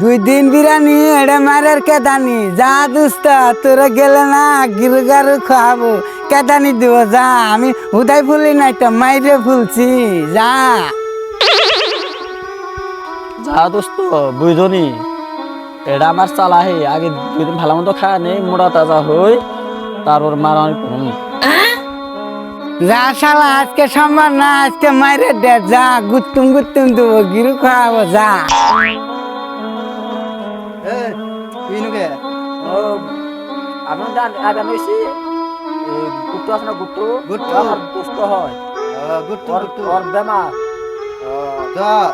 দুই দিন বিরানি এটা মারের কেদানি। যা দুস্ত তোরা গেলে না গিরু গারু খাওয়াবো কেদানি দিব যা। আমি হুদাই ফুলি নাই তো মাইরে ফুলছি যা। যা দোস্ত বুঝনি? এটা আমার চালাহি। আগে দুদিন ভালো মতো খায় নেই মোড়া তাজা হই তারপর মারামারি করুন যা শালা আজকে সম্ভব না আজকে মাইরে দে যা। গুত্তুম গুত্তুম দেবো গিরু খাওয়াবো যা। আমি আগে নইছি গুপ্ত আছে না গুপ্ত? গুপ্ত। আমার দোস্ত হয়। ওর ওর বেমার। হ্যাঁ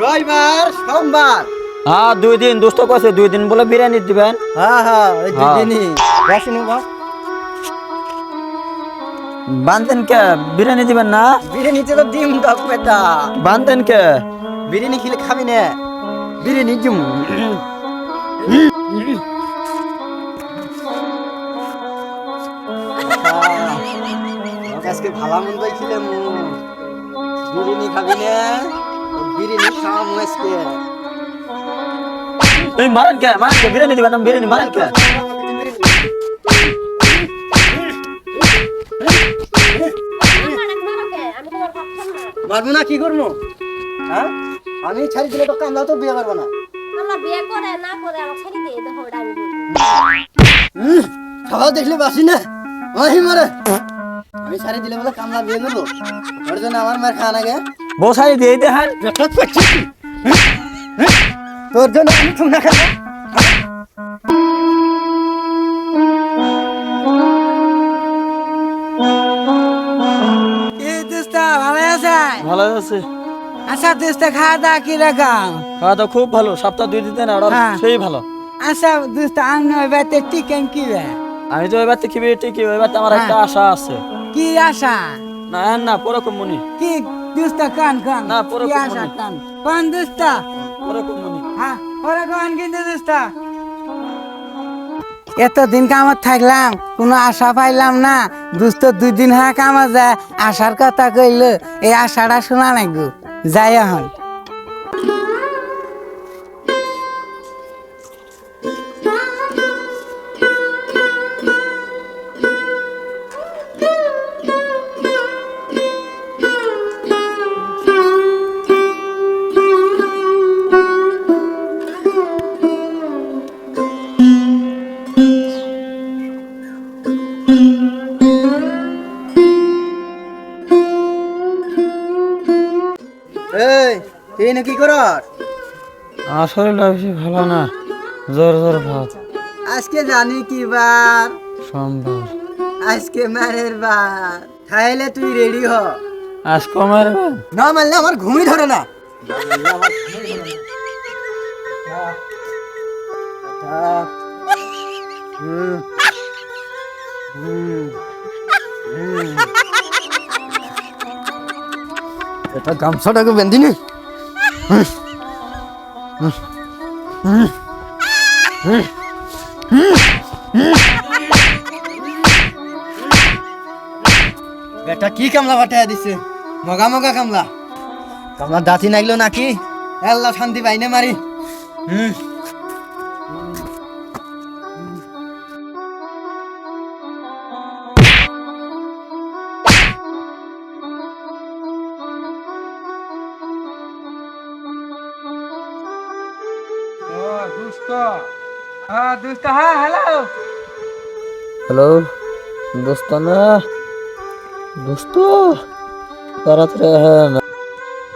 রবিবার সোমবার। হ্যাঁ দুই দিন দোস্ত কছে দুই দিন বলে বিরিয়ানি দিবেন। হ্যাঁ হ্যাঁ হ্যাঁ। দুদিনই। রাসিনি বা বান্ধেন কে বিরিয়ানি দিবেন না? বিরিয়ানিতে তো ডিম দাও বেটা বান্ধেন কে বিরিয়ানি খেলে খাবি না। বিরিয়ানি ডিম আজকে ভালো মন্দই খেলে মু বিরিয়ানি খাবি না। বিরিয়ানি খাওয়ামু আজকে। এই মারেন কে মারেন কে বিরিয়ানি দিবেন না বিরিয়ানি মারেন কে মারবো না কি করব? হ্যাঁ? আমি ছাড়ি দিলে তো কামলা তো বিয়ে করব না। সবাই দেখলে বাসি না? মারে। আমি ছাড়ি দিলে বলে কামলা বিয়ে করব। ওর জন্য আমার মার খাওয়া নাগে বউ দিয়ে দেখান তোর জন্য আমি চুনা খাব। ভালো আছে। আচ্ছা দোস্ত খাওয়া দাওয়া কি রকম? খাওয়া দাওয়া খুব ভালো সপ্তাহ দুই দিন অর্ডার হ্যাঁ। সেই ভালো। আচ্ছা দোস্ত আমি ওই বাড়িতে টিকেন কি? আমি তো এবার থেকে ঠিকই এবার আমার একটা হ্যাঁ। আশা আছে। কি আশা? না না পরকম মনি। কি দোস্ত কান কান? না, পুরো কি কোন আশা মনে। কান? কোন দোস্ত? পরকম মনি। হ্যাঁ ওরা কোন কিন্তু দোস্ত। এতদিন কামত থাকলাম, কোনো আশা পাইলাম না। দুস্ত দুই দিন হ্যাঁ কামা যায়, আশার কথা কইল, এই আশাটা শোনা নাই গো। যাই এখন। এই না কি আমার শরীরটা বেশি ভালো না। জ্বর জ্বর ভাব। আজকে জানি কি বার? সোমবার। আজকে মারের বার। তাহলে তুই রেডি হ। আজ কমের না মানলে আমার ঘুমই ধরে না। হুম। হুম। হুম। এটা গামছাটাকে বেঁধিনি এটা কি কামলা পাঠাইয়া দিছে? মগা মগা কামলা। কামলা দাঁতি নাগলো নাকি? এল্লা শান্তি পাইনে মারি। হুম। হ্যাঁ হ্যাঁ হ্যালো হ্যালো দোস্ত না দোস্ত তাড়াতাড়ি হ্যাঁ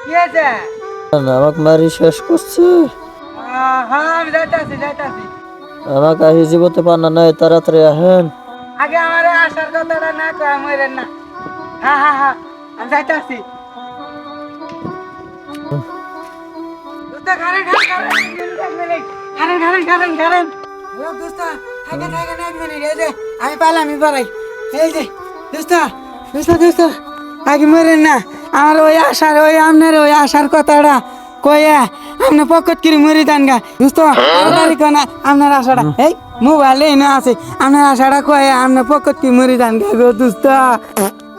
কি আছে আমাকে মারি শেষ করছে। হ্যাঁ আমি যাইতাছি যাইতাছি। আমাকে আহি জীবতে পার না নাই তাড়াতাড়ি আহেন। আগে আমার আসার কথাটা না কয় মরেন না। হ্যাঁ হ্যাঁ হ্যাঁ আমি যাইতাছি। দোস্ত খারেন খারেন খারেন খারেন খারেন খারেন খারেন। ও দোস্ত থাকে থাকে না এক মিনিট এই যে আমি পালাম আমি পালাই এই যে দোস্ত দোস্ত দোস্ত আগে মরেন না। আমার ওই আশার ওই আপনার ওই আশার কথাটা কয়ে আপনার পকেট কিরি মরি দান গা। দোস্ত না আপনার আশাটা। এই মোবাইলে না আছে। আপনার আশাটা কয়ে আপনার পকেট কি মরি দান গা গো দোস্ত।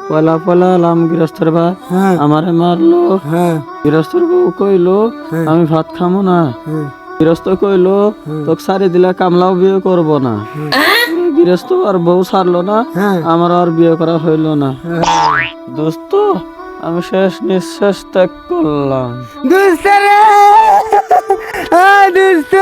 পয়লা পয়লা এলাম গৃহস্থের বা হ্যাঁ। আমারে মারলো। হ্যাঁ। গৃহস্থের বউ কইলো আমি ভাত খামো না। হ্যাঁ। গৃহস্থ কইল তোক সারি দিলে কামলাও বিয়ে করব না। গৃহস্থ আর বউ সারলো না হ্যাঁ। আমার আর বিয়ে করা হইল না। দোস্ত আমি শেষ নিঃশ্বাস ত্যাগ করলাম। দুস্ত রে! আ দুস্ত!